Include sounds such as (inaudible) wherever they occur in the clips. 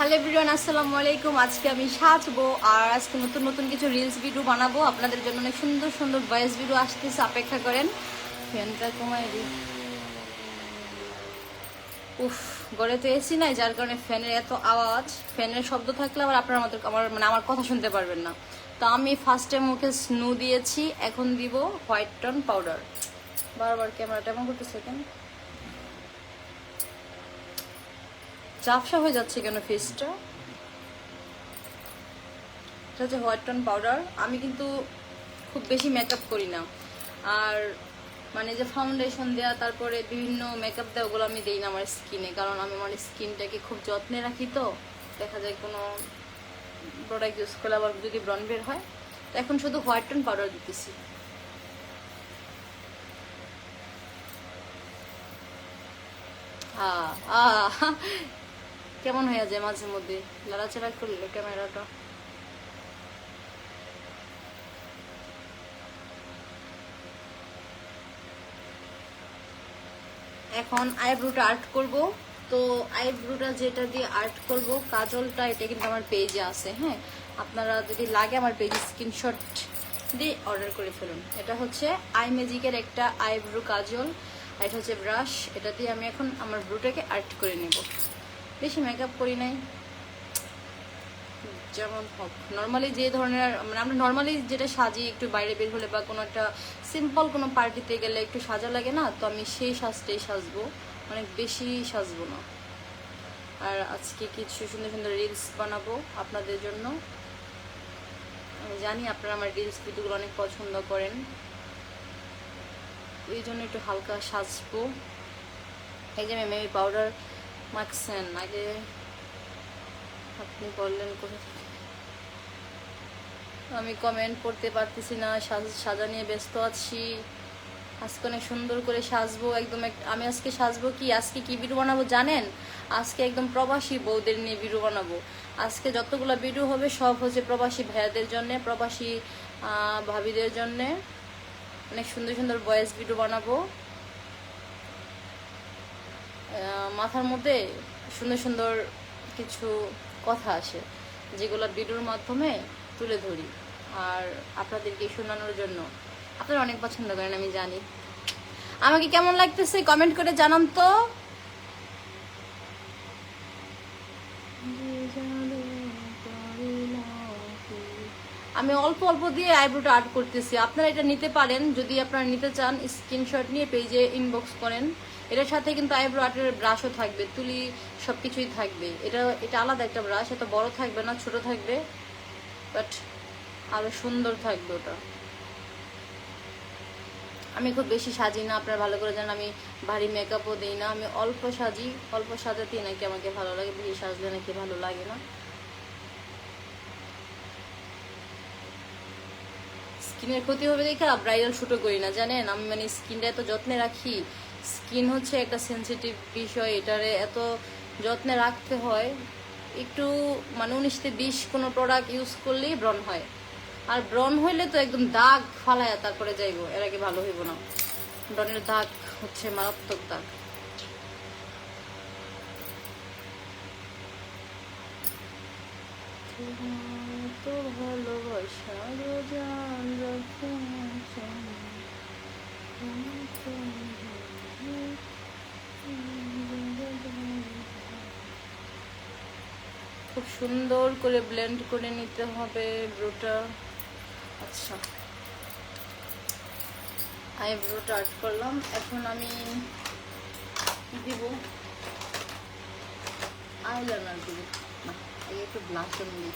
Hello everyone, আসসালামু আলাইকুম। আজকে আমি সাজবো আর আজকে নতুন নতুন কিছু রিলস ভিডিও বানাবো। আপনাদের জন্য অনেক সুন্দর সুন্দর ভয়েস ভিডিও আসতেছে, অপেক্ষা করেন। ফ্যানটা কমায় দিই। উফ, ঘরে তো এসি নাই, যার কারণে ফ্যানের এত আওয়াজ। ফ্যানের শব্দ থাকলে আবার আপনার আমাদের আমার মানে আমার কথা শুনতে পারবেন না। তো আমি ফার্স্টে মুখে স্নো দিয়েছি, এখন দিব হোয়াইট টন পাউডার বারবার ক্যামেরাটা এমন করতেছে কেন? চাপসা হয়ে যাচ্ছে কেন ফেসটা এটা হচ্ছে হোয়াইট টোন পাউডার আমি কিন্তু খুব বেশি মেকআপ করি না। আর মানে যে ফাউন্ডেশন দেওয়া তারপরে বিভিন্ন মেকআপ দেওয়া ওগুলো আমি দিই না আমার স্কিনে কারণ আমি আমার স্কিনটাকে খুব যত্নে রাখি তো। দেখা যায় কোনো প্রোডাক্ট ইউজ করলে আবার যদি ব্রন বের হয়। তো এখন শুধু হোয়াইট টোন পাউডার দিতেছি। আহ কেমন হয়ে যায় মাঝে মধ্যে? লড়াচড়া করলে ক্যামেরাটা? এখন আইব্রোটা আর্ট করব। তো আইব্রোটা যেটা দিয়ে আর্ট করব, কাজলটা, এটা কিন্তু আমার পেজে আছে হ্যাঁ? আপনারা যদি লাগে আমার পেজে স্ক্রিনশট দিয়ে অর্ডার করে ফেলুন। এটা হচ্ছে আই ম্যাজিকের একটা আইব্রো কাজল, আর এটা হচ্ছে ব্রাশ। এটা দিয়ে আমি এখন আমার ব্রুটাকে আর্ট করে নেব। বেশি মেকআপ করি নাই। যেমন হোক নর্মালি যে ধরনের মানে আমরা নর্মালি যেটা সাজি একটু বাইরে বের হলে বা কোনো একটা সিম্পল কোনো পার্টিতে গেলে একটু সাজা লাগে না, তো আমি সেই সাজটাই সাজবো। অনেক বেশি সাজবো না। আর আজকে কিছু সুন্দর সুন্দর রিলস বানাবো আপনাদের জন্য। আমি জানি আপনারা আমার রিলস ভিডিওগুলো অনেক পছন্দ করেন। ওই জন্য একটু হালকা সাজবো। এই যে আমি মেবি পাউডার মাখছেন? আগে আপনি বললেন? আমি কমেন্ট পড়তে পারতেছি না, সাজ- নিয়ে ব্যস্ত আছি। আজকে অনেক সুন্দর করে সাজবো, একদম এক- আমি আজকে সাজবো কি? আজকে কি ভিডিও বানাবো জানেন? আজকে একদম প্রবাসী বউদের নিয়ে ভিডিও বানাবো। আজকে যতগুলো ভিডিও হবে সব হচ্ছে প্রবাসী ভাইয়াদের জন্য, প্রবাসী ভাবিদের জন্য। অনেক সুন্দর সুন্দর ভয়েস ভিডিও বানাবো। মাথার মধ্যে সুন্দর সুন্দর কিছু কথা আসে, যেগুলো ভিডিওর মাধ্যমে তুলে ধরি। আর আপনাদেরকে শোনানোর জন্য আপনারা অনেক পছন্দ করেন, আমি জানি। আমাকে কেমন লাগতেছে কমেন্ট করে জানান তো। আমি অল্প অল্প দিয়ে আইব্রোটা আর্ট করতেছি। আপনারা এটা নিতে পারেন, যদি আপনারা নিতে চান, স্ক্রিনশট নিয়ে পেজে ইনবক্স করেন। এটার সাথে কিন্তু আইব্রো আর্টের ব্রাশও থাকবে, তুলি সব কিছুই থাকবে। এটা এটা আলাদা একটা ব্রাশ এত বড় থাকবে না, ছোট থাকবে বাট আরও সুন্দর থাকবে ওটা। আমি খুব বেশি সাজি না, আপনারা ভালো করে জানেন, আমি ভারী মেকআপও দিই না, আমি অল্প সাজি, অল্প সাজাতেই নাকি আমাকে ভালো লাগে, বেশি সাজলে নাকি ভালো লাগে না। স্কিনের ক্ষতি হবে দেখে ব্রাইডাল শুটও করি না, জানেন? আমি মানে স্কিনটা এত যত্নে রাখি স্কিন হচ্ছে একটা সেনসিটিভ বিষয়, এটারে এত যত্নে রাখতে হয়। একটু মানে উনিশতে বিশ কোনো প্রোডাক্ট ইউজ করলেই ব্রণ হয়। আর ব্রণ হইলে তো একদম দাগ ফালায়া তারপরে যাইবো, এর আগে ভালো হইব না। ব্রণের দাগ হচ্ছে মারাত্মক দাগ। তো ভালোবাসা জান খুব সুন্দর করে ব্লেন্ড করে নিতে হবে ব্রোটা। আচ্ছা। আইব্রোটা আর্ট করলাম। এখন আমি দিব? আইলাইনার দিব। না আগে একটু ব্লাশন দিই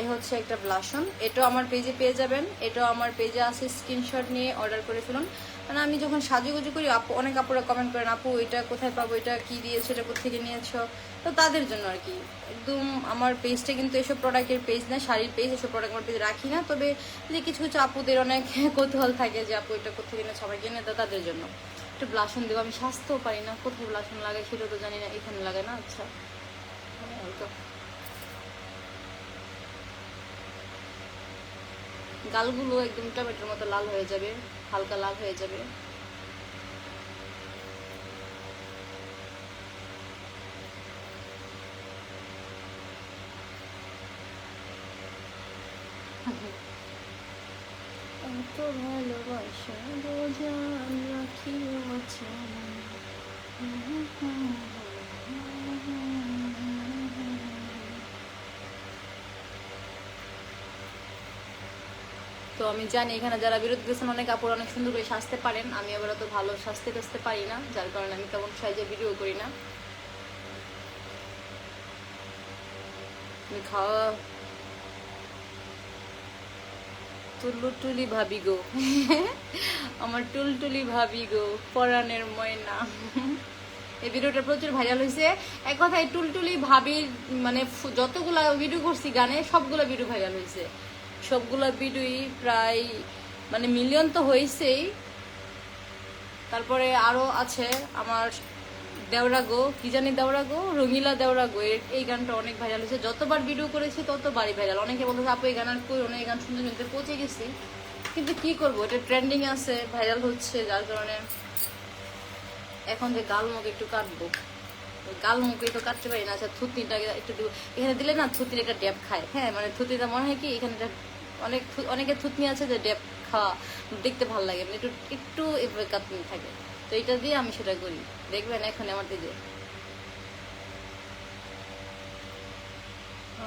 এই হচ্ছে একটা ব্লাশন এটাও আমার পেজে পেয়ে যাবেন। এটাও আমার পেজে আছে। স্ক্রিনশট নিয়ে অর্ডার করে ফেলুন। মানে আমি যখন সাজুগুজু করি, আপু, অনেক আপুরা কমেন্ট করেন, আপু, এটা কোথায় পাবো? এটা কি দিয়েছ? এটা কোথেকে নিয়েছো? তো তাদের জন্য আর কি। একদম আমার পেজটা কিন্তু এসব প্রোডাক্টের পেজ না, শাড়ির পেজ এসব প্রোডাক্ট আমার পেজ রাখি না। তবে যে কিছু কিছু আপুদের অনেক (laughs) কৌতূহল থাকে যে, আপু, এটা কোথেকে নিয়ে সবাই কিনে তো তাদের জন্য। একটু ব্লাসন দেবো, আমি সাজতেও পারি না। কোথায় ব্লাসন লাগে সেটা তো জানি না, এখানে লাগে না? আচ্ছা। মানে গালগুলো একদম টমেটোর মতো লাল হয়ে যাবে, হালকা লাল হয়ে যাবে। এত ভালোবাসা বোঝান রাখিও তো আমি জানি এখানে যারা বিরোধ দিয়েছেন অনেক কাপড় অনেক সুন্দর করে সাজতে পারেন। আমি আবার অত ভালো সাজতে টাজতে পারি না, যার কারণে আমি তেমন সাইজে ভিডিও করি না। খাওয়া টুলুটুলি ভাবি গো। আমার টুলটুলি ভাবি গো পরাণের ময়না। এই ভিডিওটা প্রচুর ভাইরাল হয়েছে। এক কথায় টুলটুলি ভাবির মানে যতগুলা ভিডিও করছি, গানে সবগুলো ভিডিও ভাইরাল হয়েছে। সবগুলো ভিডিওই প্রায় মানে মিলিয়ন তো হয়েছেই। তারপরে আরও আছে আমার দেওরা গো কি জানি দেওরা গো রঙিলা দেওরা গো এর- এই গানটা অনেক ভাইরাল হয়েছে। যতবার ভিডিও করেছি, ততবারই ভাইরাল অনেকে বলতে আপু, এই গান আর কই? অনেক গান শুনতে শুনতে পৌঁছে গেছি। কিন্তু কি করব? এটা ট্রেন্ডিং আছে ভাইরাল হচ্ছে, যার কারণে এখন যে গাল মুখ একটু কাটবো। গাল মুখে তো কাটতে পারি না। আচ্ছা থুতনিটাকে একটু এখানে দিলে না থুতনির একটা ড্যাপ খায়। হ্যাঁ মানে থুতিটা মনে হয় কি? এখানে একটা অনেক অনেকের থুতনি আছে যে ড্যাপ খাওয়া দেখতে ভালো লাগে মানে একটু একটু এভাবে কাটনি থাকে। তো এটা দিয়ে আমি সেটা করি। দেখবেন এখন আমার দিদি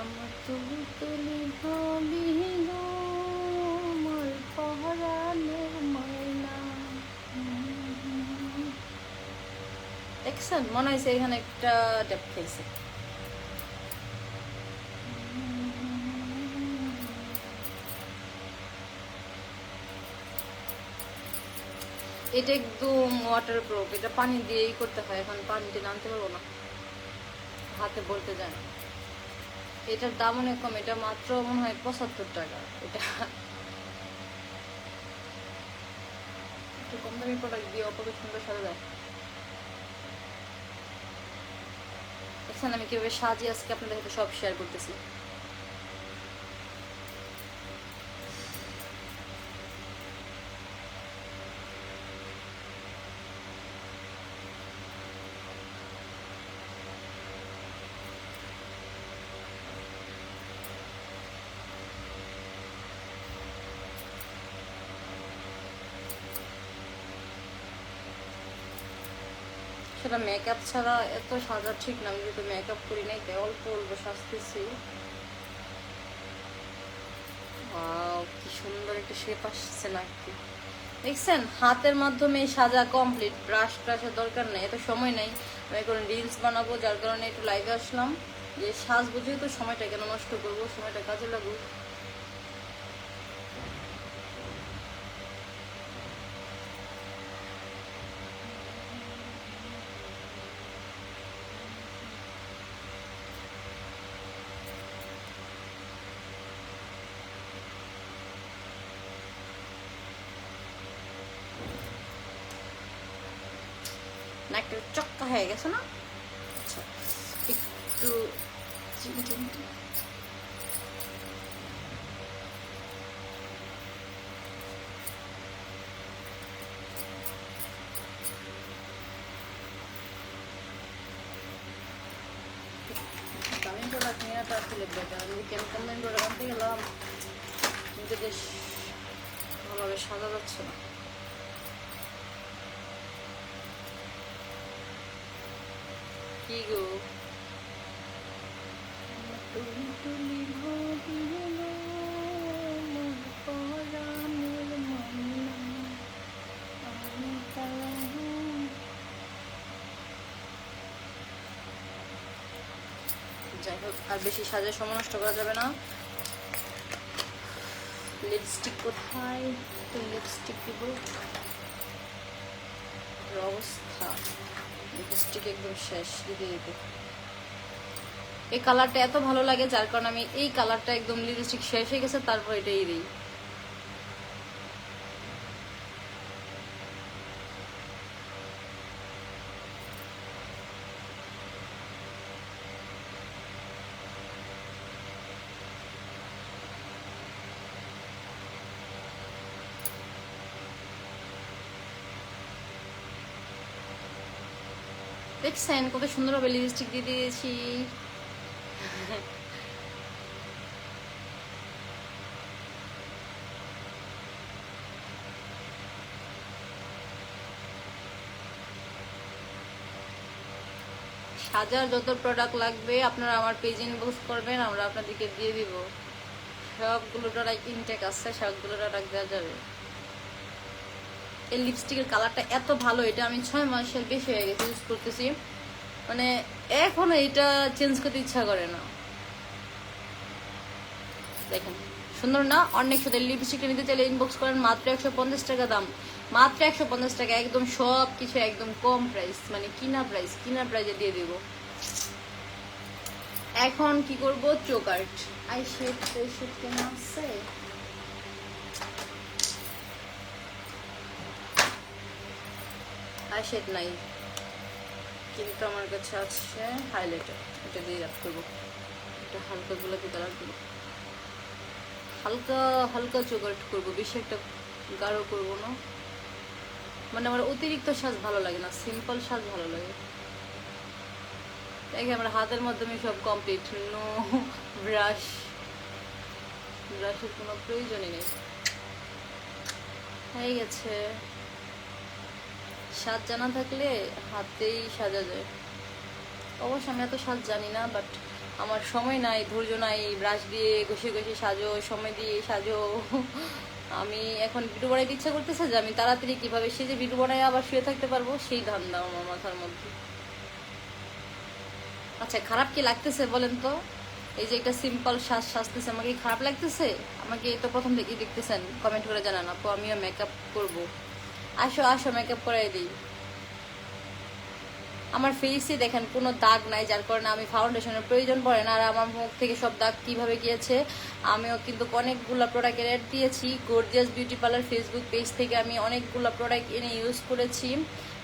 আমার তুমি তুমি ভাবি গো আমার পহরানের ময়না দেখছেন? মনে হয়েছে এখানে একটা ডেপ খেয়েছে। এটা একদম ওয়াটার প্রুফ এটা পানি দিয়েই করতে হয়, এখন পানিতে নামতে পারব না। হাতে বলতে যায় না। এটার দাম অনেক কম, এটা মাত্র মনে হয় পঁচাত্তর টাকা। এটা একটু কম দামি প্রোডাক্ট দিয়ে অপকে সুন্দর সাজা যায়। দেখছেন আমি কীভাবে সাজিয়ে আজকে আপনাদের সাথে সব শেয়ার করতেছি। সেটা মেকআপ ছাড়া এত সাজা ঠিক না। আমি যেহেতু মেকআপ করি নাই, তাই অল্প অল্প সাজতেছি। কি সুন্দর একটা শেপ আসছে নাকি। দেখছেন, হাতের মাধ্যমে সাজা কমপ্লিট ব্রাশ ট্রাশের দরকার নেই, এত সময় নেই। আমি এখন রিলস বানাবো, যার কারণে একটু লাইভে আসলাম। যে সাজ বুঝেই তো সময়টা কেন নষ্ট করব, সময়টা কাজে লাগুক নাকটা চক্কা হয়ে গেছে না একটু আমি কেমিক্যাল দামি প্রোডাক্ট আনতে গেলাম কিন্তু বেশ ভালোভাবে সাজা যাচ্ছে না কি গো? যাই হোক, আর বেশি সাজে সময় নষ্ট করা যাবে না। লিপস্টিক কোথায়? তো লিপস্টিক দিব। অবস্থা। লিপস্টিক একদম শেষ দিতে দিতে এই কালারটা এত ভালো লাগে, যার কারণে আমি এই কালারটা একদম লিপস্টিক শেষ হয়ে গেছে, তারপর এটাই দিই। দেখছেন, কত সুন্দরভাবে লিপস্টিক দিয়ে দিয়েছি। সাজার যত প্রোডাক্ট লাগবে, আপনারা আমার পেজ ইনবক্স করবেন, আমরা আপনাদেরকে দিয়ে দিব। সবগুলো প্রোডাক্ট ইনটেক আছে, সবগুলো প্রোডাক্ট দেওয়া যাবে। এই লিপস্টিকের কালারটা এত ভালো, এটা আমি ছয় মাসের বেশি হয়ে গেছে ইউজ করতেছি। মানে এখনও এটা চেঞ্জ করতে ইচ্ছা করে না। দেখেন, সুন্দর না? অনেক সাথে লিপস্টিকটা নিতে চাইলে ইনবক্স করেন, মাত্র একশো পঞ্চাশ টাকা দাম। মাত্র একশো পঞ্চাশ টাকা, একদম সব কিছু একদম কম প্রাইস মানে কিনা প্রাইস কিনা প্রাইসে দিয়ে দিব। এখন কি করব? চোক আর্ট। আই শেড শেড কেন আছে আই শেড নাই কিন্তু আমার কাছে আছে হাইলাইটার এটা দিয়ে রাখ করব। এটা হালকা গোলাপি কালার করব হালকা হালকা চোকাট করব। বেশি একটা গাঢ় করব না। মানে আমার অতিরিক্ত সাজ ভালো লাগে না। সিম্পল সাজ ভালো লাগে। দেখে আমার হাতের মাধ্যমে সব কমপ্লিট নো ব্রাশ ব্রাশের কোনো প্রয়োজনই নেই। হয়ে গেছে। সাজ জানা থাকলে হাতেই সাজা যায়। অবশ্য আমি এত সাজ জানি না বাট আমার সময় নাই, ধৈর্য নাই ব্রাশ দিয়ে ঘষে ঘষে সাজো, সময় দিয়ে সাজো। আমি এখন ভিডিও বানাইতে ইচ্ছা করতেছে যে আমি তাড়াতাড়ি কীভাবে সে যে ভিডিও বানাই আবার শুয়ে থাকতে পারব, সেই ধান্দা আমার মাথার মধ্যে। আচ্ছা খারাপ কি লাগতেছে বলেন তো? এই যে একটা সিম্পল শ্বাস সাজতেছে, আমাকে খারাপ লাগতেছে? আমাকে তো প্রথম থেকেই দেখতেছেন কমেন্ট করে জানান, আপু, আমিও মেকআপ করব। আসো আসো মেকআপ করাই দিই। আমার ফেসে দেখেন, কোনো দাগ নাই, যার কারণে আমি ফাউন্ডেশনের প্রয়োজন পড়ে না। আর আমার মুখ থেকে সব দাগ কীভাবে গিয়েছে, আমিও কিন্তু অনেকগুলো প্রোডাক্টের অ্যাড দিয়েছি। Gorgeous beauty parlour Facebook page থেকে আমি অনেকগুলো প্রোডাক্ট এনে ইউজ করেছি,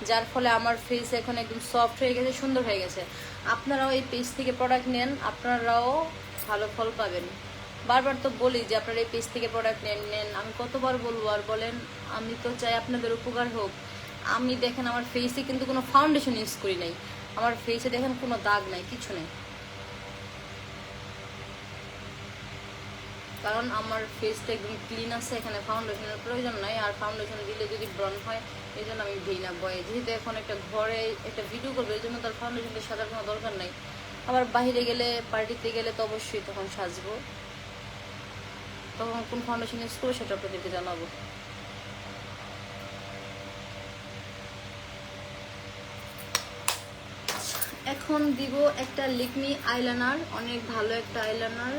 যার ফলে আমার ফেস এখন একদম সফট হয়ে গেছে, সুন্দর হয়ে গেছে। আপনারাও এই পেজ থেকে প্রোডাক্ট নেন, আপনারাও ভালো ফল পাবেন। বারবার তো বলি যে আপনারা এই পেজ থেকে প্রোডাক্ট নেন নেন। আমি কতবার বলব আর বলেন, আমি তো চাই আপনাদের উপকার হোক। আমি দেখেন আমার ফেসে কিন্তু কোনো ফাউন্ডেশন ইউজ করি নাই। আমার ফেসে দেখেন কোনো দাগ নাই, কিছু নেই। কারণ আমার ফেসটা একদম ক্লিন আছে, এখানে ফাউন্ডেশনের প্রয়োজন নাই। আর ফাউন্ডেশন দিলে যদি ব্রন হয় এই জন্য আমি দিই না বয়ে। যেহেতু এখন একটা ঘরে একটা ভিডিও করবে এই জন্য তার ফাউন্ডেশনটা সাজার কোনো দরকার নাই। আবার বাইরে গেলে পার্টিতে গেলে তো অবশ্যই তখন সাজবো। তখন কোন ফাউন্ডেশন ইউজ করব সেটা আপনাদেরকে জানাব এখন দিব একটা লিকমি আইলাইনার অনেক ভালো একটা আইলাইনার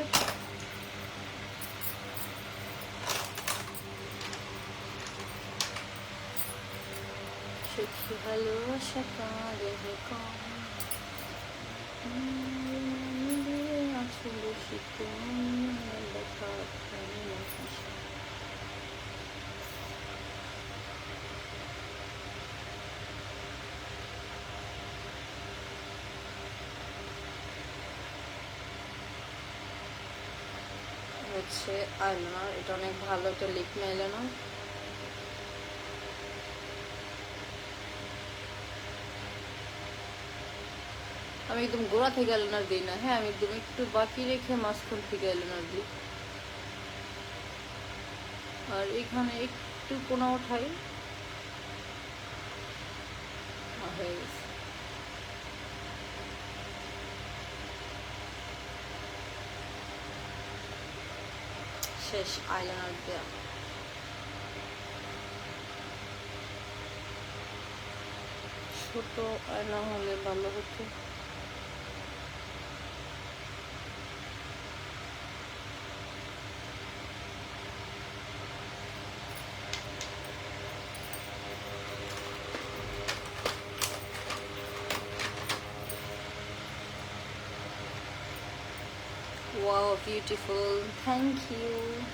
সুখী ভালোবাসা হচ্ছে আইলাইনার এটা অনেক ভালো একটা আইলাইনার আমি একদম গোড়া থেকে আইলাইনার দিই না হ্যাঁ আমি একদম একটু বাকি রেখে মাঝখান থেকে আইলাইনার দিই। আর এখানে একটু কোনা উঠাই হয়ে গেছে। শেষ আইলাইনার দেওয়া ছোট আয়না হলে ভালো হতো। Beautiful. Thank you.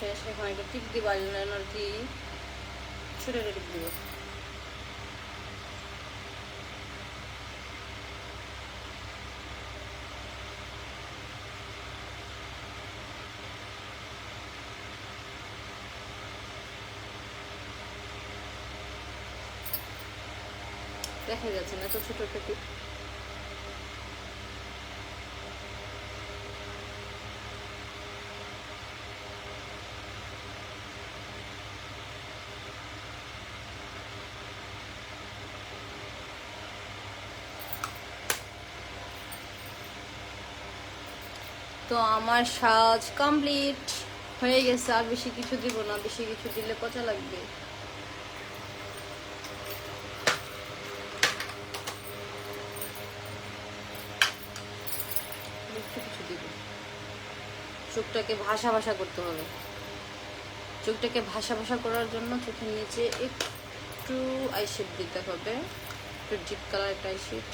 শেষ, এখন একটা টিপ দিব আইলাইনার কি ছোট টিপ দিব। দেখা যাচ্ছে না, তো ছোট একটা টিপ। তো আমার সাজ কমপ্লিট হয়ে গেছে, আর বেশি কিছু দিব না, বেশি কিছু দিলে পচা লাগবে। কিছু চোখটাকে ভাষা ভাষা করতে হবে। চোখটাকে ভাষা ভাষা করার জন্য চোখের নিচে একটু আইশেড দিতে হবে। একটু ডিপ কালার একটা আইশেড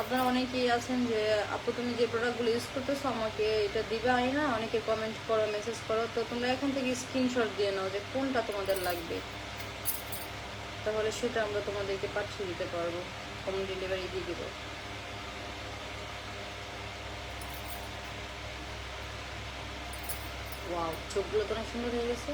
আপনারা অনেকেই আছেন যে, আপু, তুমি যে প্রোডাক্টগুলো ইউজ করতেছো, আমাকে এটা দিবে আই না? অনেকে কমেন্ট করো মেসেজ করো। তো তোমরা এখান থেকে স্ক্রিনশট দিয়ে নাও যে, কোনটা তোমাদের লাগবে? তাহলে সেটা আমরা তোমাদেরকে পাঠিয়ে দিতে পারব হোম ডেলিভারি দিয়ে দিব। চোখগুলো তো অনেক সুন্দর হয়ে গেছে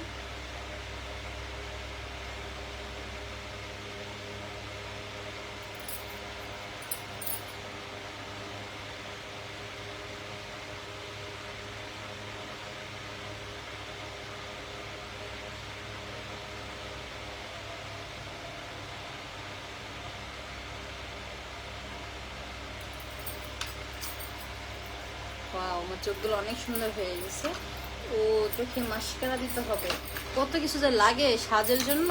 ওয়াও আমার চোখগুলো অনেক সুন্দর হয়ে গেছে। ও চোখে মাস্কারা দিতে হবে। কত কিছু যে লাগে সাজের জন্য।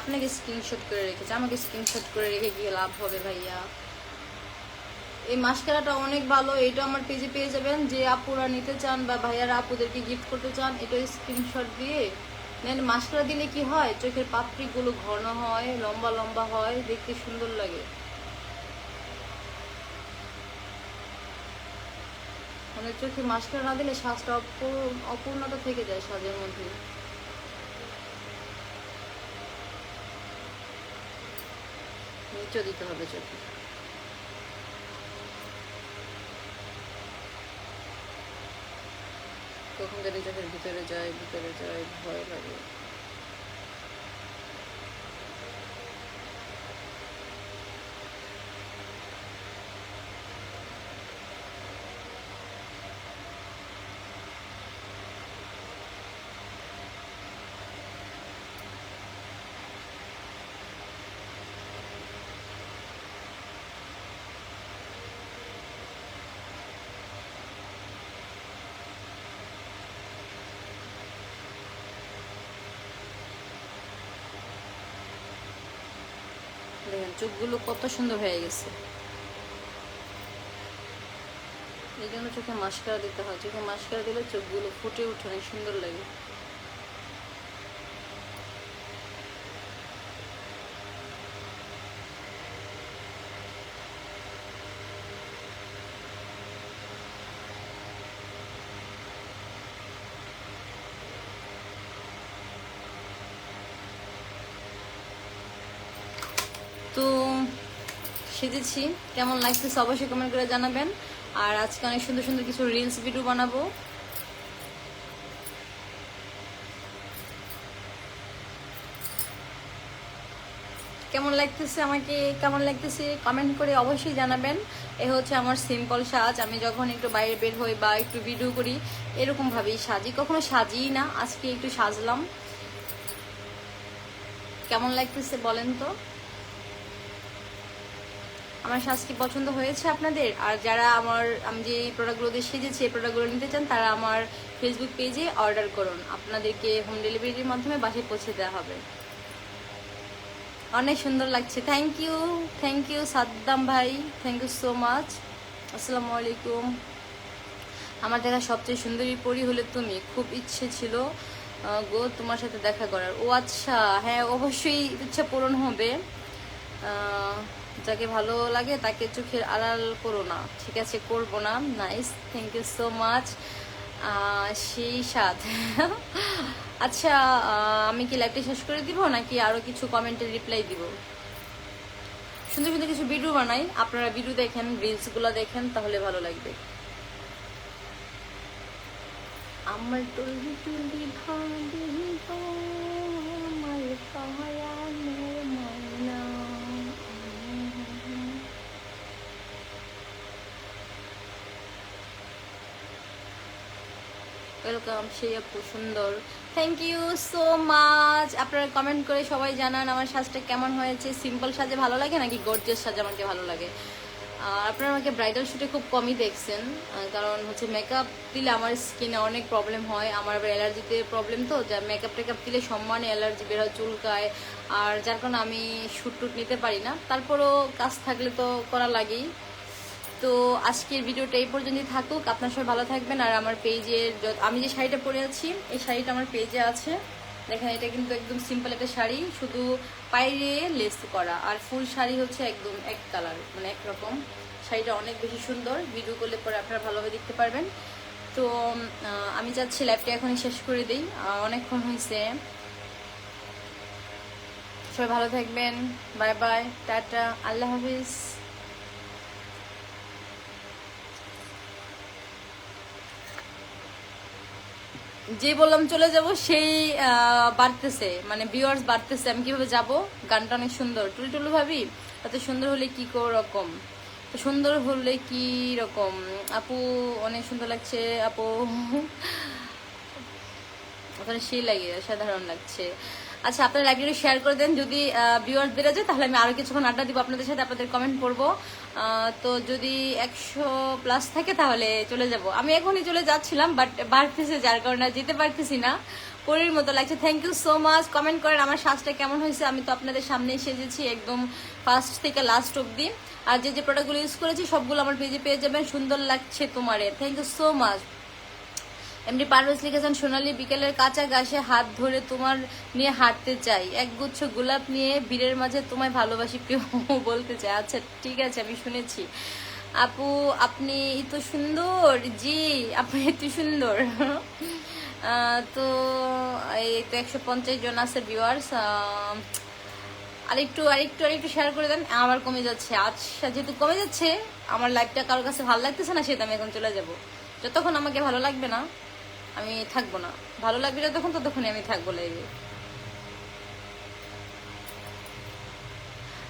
আপনাকে স্ক্রিনশট করে রেখেছি। আমাকে স্ক্রিনশট করে রেখে গিয়ে লাভ হবে ভাইয়া। এই মাস্কারাটা অনেক ভালো। এটা আমার পেজে পেয়ে যাবেন। যে আপুরা নিতে চান বা ভাইয়ারা আপুদেরকে গিফট করতে চান, এটা স্ক্রিনশট দিয়ে নেন মাস্কারা দিলে কি হয়? চোখের পাপড়িগুলো ঘন হয়, লম্বা লম্বা হয়, দেখতে সুন্দর লাগে। মানে চোখে মাস্কারা না দিলে অপূর- অপূর্ণতা থেকে যায় সাজের মধ্যে। নিচে দিতে হবে চোখে। কখন জানি চোখের ভিতরে যায় ভিতরে যায় ভয় লাগে। দেখেন, চোখগুলো কত সুন্দর হয়ে গেছে। এই জন্য চোখে মাস্কারা দিতে হয়। চোখে মাস্কারা দিলে চোখগুলো ফুটে উঠে অনেক সুন্দর লাগে তো সেজেছি। কেমন লাগতেছে অবশ্যই কমেন্ট করে জানাবেন। আর আজকে অনেক সুন্দর সুন্দর কিছু রিলস ভিডিও বানাবো। কেমন লাগতেছে আমাকে? কেমন লাগতেছে? কমেন্ট করে অবশ্যই জানাবেন। এ হচ্ছে আমার সিম্পল সাজ। আমি যখন একটু বাইরে বের হই বা একটু ভিডিও করি এরকম ভাবেই সাজি। কখনো সাজিই না। আজকে একটু সাজলাম। কেমন লাগতেছে বলেন তো? আমার শ্বাস কি পছন্দ হয়েছে আপনাদের। আর যারা আমার, আমি যে প্রোডাক্টগুলো দিয়ে সেজেছি, এই প্রোডাক্টগুলো নিতে চান, তারা আমার ফেসবুক পেজে অর্ডার করুন। আপনাদেরকে হোম ডেলিভারির মাধ্যমে বাসায় পৌঁছে দেওয়া হবে। অনেক সুন্দর লাগছে। Thank you thank you Saddam ভাই থ্যাংক ইউ সো মাচ আসসালামু আলাইকুম। আমার দেখা সবচেয়ে সুন্দরী পরি হলে তুমি। খুব ইচ্ছে ছিল গো তোমার সাথে দেখা করার। ও আচ্ছা হ্যাঁ অবশ্যই ইচ্ছা পূরণ হবে। যাকে ভালো লাগে তাকে চোখের আড়াল করো না। ঠিক আছে, করব না। Nice thank you so much সেই সাথ (laughs) আচ্ছা আমি কি লাইভটা শেষ করে দিব নাকি আরও কিছু কমেন্টের রিপ্লাই দিব? সুন্দর সুন্দর কিছু ভিডিও বানাই। আপনারা ভিডিও দেখেন রিলসগুলো দেখেন, তাহলে ভালো লাগবে। আমার টুলি টুলি ভাবি গো, আমার পরাণের ময়না। ওয়েলকাম সেই আপু সুন্দর। থ্যাংক ইউ সো মাচ আপনারা কমেন্ট করে সবাই জানান আমার সাজটা কেমন হয়েছে। সিম্পল সাজে ভালো লাগে নাকি গর্জিয়াস সাজে আমাকে ভালো লাগে? আর আপনারা আমাকে ব্রাইডাল শুটে খুব কমই দেখছেন কারণ হচ্ছে মেকআপ দিলে আমার স্কিনে অনেক প্রবলেম হয়। আমার অ্যালার্জিতে প্রবলেম তো যা মেকআপ টেকআপ দিলে সম্মানে অ্যালার্জি বের হয় চুলকায়। আর যার কারণে আমি শ্যুট টুট নিতে পারি না। তারপরও কাজ থাকলে তো করা লাগেই। তো আজকের ভিডিওটা এই পর্যন্তই থাকুক। আপনার সবাই ভালো থাকবেন। আর আমার পেজে আমি যে শাড়িটা পরে আছি, এই শাড়িটা আমার পেজে আছে। দেখেন, এটা কিন্তু একদম সিম্পল একটা শাড়ি, শুধু পায়ে লেস করা। আর ফুল শাড়ি হচ্ছে একদম এক কালার মানে একরকম শাড়িটা অনেক বেশি সুন্দর। ভিডিও করলে পরে আপনারা ভালোভাবে দেখতে পারবেন। তো আমি চাচ্ছি লাইভটা এখনই শেষ করে দিই। অনেকক্ষণ হয়েছে সবাই ভালো থাকবেন। Bye bye tata. আল্লাহ হাফিজ। যে বললাম চলে যাব, সেই বাড়তেছে। মানে ভিউয়ার্স বাড়তেছে। আমি কীভাবে যাব? গানটা অনেক সুন্দর। টুলি টুলু ভাবি, এত সুন্দর হলে কি রকম সুন্দর হলে কি রকম? আপু, অনেক সুন্দর লাগছে, আপু। ওখানে সেই লাগে সাধারণ লাগছে। আচ্ছা আপনারা লাইভটি শেয়ার করে দেন। যদি ভিউয়ার্স বেড়ে যায় তাহলে আমি আরও কিছুক্ষণ আড্ডা দিব আপনাদের সাথে আপনাদের কমেন্ট আহ, তো যদি একশো প্লাস থাকে তাহলে চলে যাব। আমি এখনই চলে যাচ্ছিলাম বাট বাড়তেছে যার কারণে যেতে পারতেছি না। পরির মতো লাগছে। Thank you so much comment করেন আমার শ্বাসটা কেমন হয়েছে? আমি তো আপনাদের সামনে সেজেছি একদম ফার্স্ট থেকে লাস্ট অব্দি আর যে যে প্রোডাক্টগুলো ইউজ করেছি সবগুলো আমার পেজে পেয়ে যাবেন। সুন্দর লাগছে তোমারে। থ্যাংক ইউ সো মাচ এমনি পারভেজ লিখেছেন, সোনালি বিকেলের কাঁচা গাছে হাত ধরে তোমার নিয়ে হাঁটতে চাই। একগুচ্ছ গোলাপ নিয়ে বীরের মাঝে তোমায় ভালোবাসি প্রিয় বলতে চাই আচ্ছা ঠিক আছে, আমি শুনেছি। আপু, আপনি এত সুন্দর। জি, আপনি এত সুন্দর। তো, এই তো একশো পঞ্চাশ জন আছে ভিউয়ার্স আরেকটু আরেকটু আরেকটু শেয়ার করে দেন। আমার কমে যাচ্ছে। আচ্ছা যেহেতু কমে যাচ্ছে, আমার লাইফটা কারোর কাছে ভালো লাগতেছে না সেটা আমি এখন চলে যাব। যতক্ষণ আমাকে ভালো লাগবে না। আমি থাকব না। ভালো লাগবে যতক্ষণ ততক্ষণই আমি থাকব লাইভে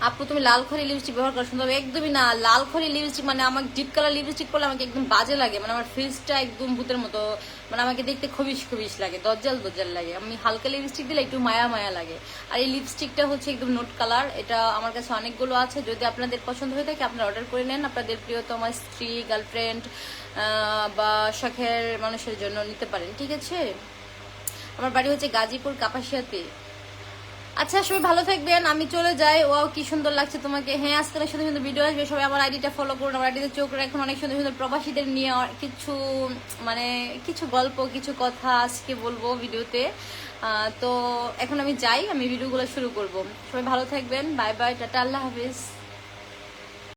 আপু, তুমি লাল খড়ি লিপস্টিক ব্যবহার করো, সুন্দর একদমই না, লাল খড়ি লিপস্টিক মানে আমার ডিপ কালার লিপস্টিক করলে আমাকে একদম বাজে লাগে। মানে আমার ফেসটা একদম ভূতের মতো মানে আমাকে দেখতে খবিস খবিস লাগে, দজ্জাল দজ্জাল লাগে। আমি হালকা লিপস্টিক দিলে একটু মায়া মায়া লাগে। আর এই লিপস্টিকটা হচ্ছে একদম নোট কালার এটা আমার কাছে অনেকগুলো আছে। যদি আপনাদের পছন্দ হয়ে থাকে, আপনারা অর্ডার করে নেন। আপনাদের প্রিয়তম স্ত্রী গার্লফ্রেন্ড বা শখের মানুষের জন্য নিতে পারেন, ঠিক আছে? আমার বাড়ি হচ্ছে গাজীপুর, কাপাসিয়াতে। আচ্ছা সবাই ভালো থাকবেন। আমি চলে যাই। ও কি সুন্দর লাগছে তোমাকে। হ্যাঁ আজকে অনেক সুন্দর সুন্দর ভিডিও আসবে। সবাই আমার আইডিটা ফলো করুন। আমার আইডিতে চোখ রাখুন। অনেক সুন্দর সুন্দর প্রবাসীদের নিয়ে কিছু মানে কিছু গল্প, কিছু কথা আজকে বলব ভিডিওতে। তো এখন আমি যাই। আমি ভিডিওগুলো শুরু করব। সবাই ভালো থাকবেন। বাই বাই টাটা, আল্লাহ হাফিজ।